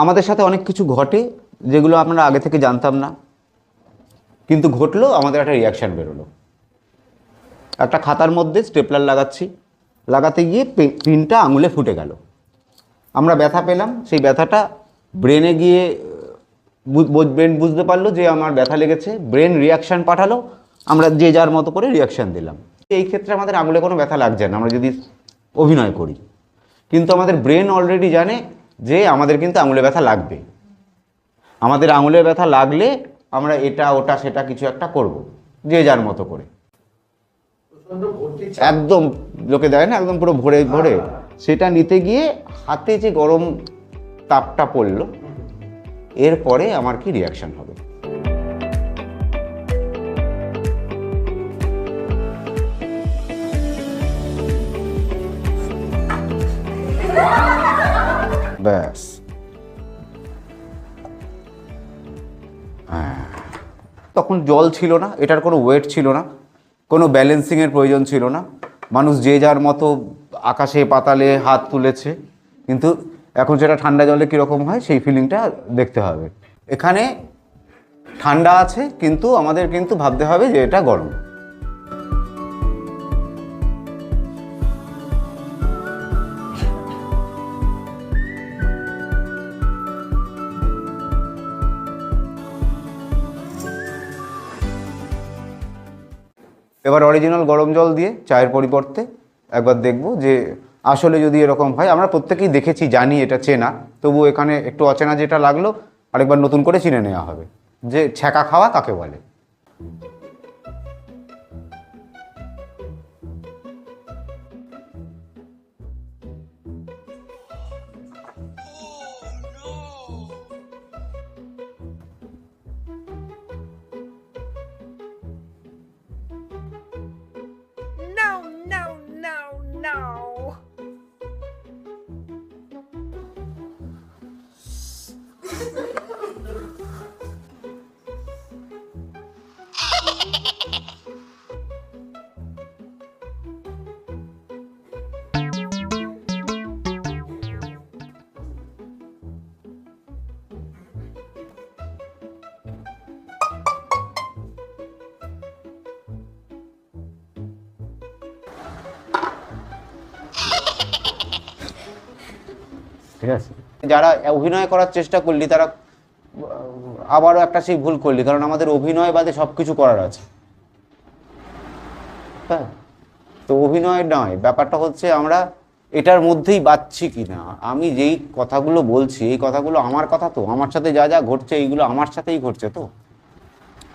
আমাদের সাথে অনেক কিছু ঘটে যেগুলো আমরা আগে থেকে জানতাম না। কিন্তু ঘটলো, আমাদের একটা রিয়াকশান বেরোলো। একটা খাতার মধ্যে স্টেপলার লাগাচ্ছি। লাগাতে গিয়ে পিনটা আঙুলে ফুটে গেল। আমরা ব্যথা পেলাম। সেই ব্যথাটা ব্রেনে গিয়ে ব্রেন বুঝতে পারল যে আমার ব্যথা লেগেছে। ব্রেন রিয়াকশান পাঠালো। আমরা যে যার মতো করে রিয়াকশান দিলাম। এই ক্ষেত্রে আমাদের আঙুলে কোনো ব্যথা লাগছে না। আমরা যদি অভিনয় করি। কিন্তু আমাদের ব্রেন অলরেডি জানে যে আমাদের কিন্তু আঙুলে ব্যথা লাগবে। আমাদের আঙুলে ব্যথা লাগলে আমরা এটা ওটা সেটা কিছু একটা করব যে যার মতো করে। একদম লোকে দেয় না একদম পুরো ভরে ভরে। সেটা নিতে গিয়ে হাতে যে গরম তাপটা পড়ল এরপরে আমার কি রিয়াকশন হবে? ব্যাস হ্যাঁ। তখন জল ছিল না, এটার কোনো ওয়েট ছিল না, কোনো ব্যালেন্সিংয়ের প্রয়োজন ছিল না। মানুষ যে যার মতো আকাশে পাতালে হাত তুলেছে, কিন্তু এখন সেটা ঠান্ডা জলে কীরকম হয় সেই ফিলিংটা দেখতে হবে। এখানে ঠান্ডা আছে, কিন্তু আমাদের কিন্তু ভাবতে হবে যে এটা গরম। এবার অরিজিনাল গরম জল দিয়ে চায়ের পরিবর্তে একবার দেখব যে আসলে যদি এরকম হয়, আমরা প্রত্যেকেই দেখেছি, জানি এটা চেনা তবু এখানে একটু অচেনা যেটা লাগল, আরেকবার নতুন করে চিনে নেওয়া হবে। যে ছ্যাঁকা খাওয়া কাকে বলে? Ha ha ha! ঠিক আছে? যারা অভিনয় করার চেষ্টা করলি, তারা আবারও একটা সেই ভুল করলি, কারণ আমাদের অভিনয় বাদে সব কিছু করার আছে। হ্যাঁ? তো অভিনয় নয়, ব্যাপারটা হচ্ছে আমরা এটার মধ্যেই বাচ্ছি কি না আমি যেই কথাগুলো বলছি, এই কথাগুলো আমার কথা তো, আমার সাথে যা যা ঘটছে, এইগুলো আমার সাথেই ঘটছে তো।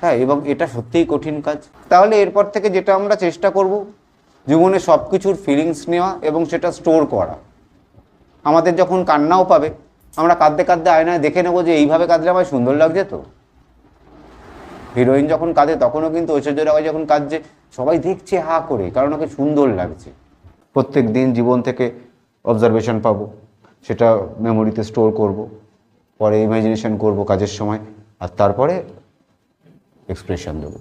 হ্যাঁ এবং এটা সত্যিই কঠিন কাজ। তাহলে এরপর থেকে যেটা আমরা চেষ্টা করব, জীবনে সব কিছুর ফিলিংস নেওয়া এবং সেটা স্টোর করা। আমাদের যখন কান্নাও পাবে, আমরা কাঁদতে কাঁদতে আয়নায় দেখে নেব যে এইভাবে কাঁদলে আমার সুন্দর লাগছে তো। হিরোইন যখন কাঁদে, তখনও কিন্তু ঐশ্বর্য রায় যখন কাঁদছে, সবাই দেখছে হা করে, কারণ ওকে সুন্দর লাগছে। প্রত্যেক দিন জীবন থেকে অবজারভেশন পাবো, সেটা মেমোরিতে স্টোর করব, পরে ইমাজিনেশন করব কাজের সময়, আর তারপরে এক্সপ্রেশন দেবো।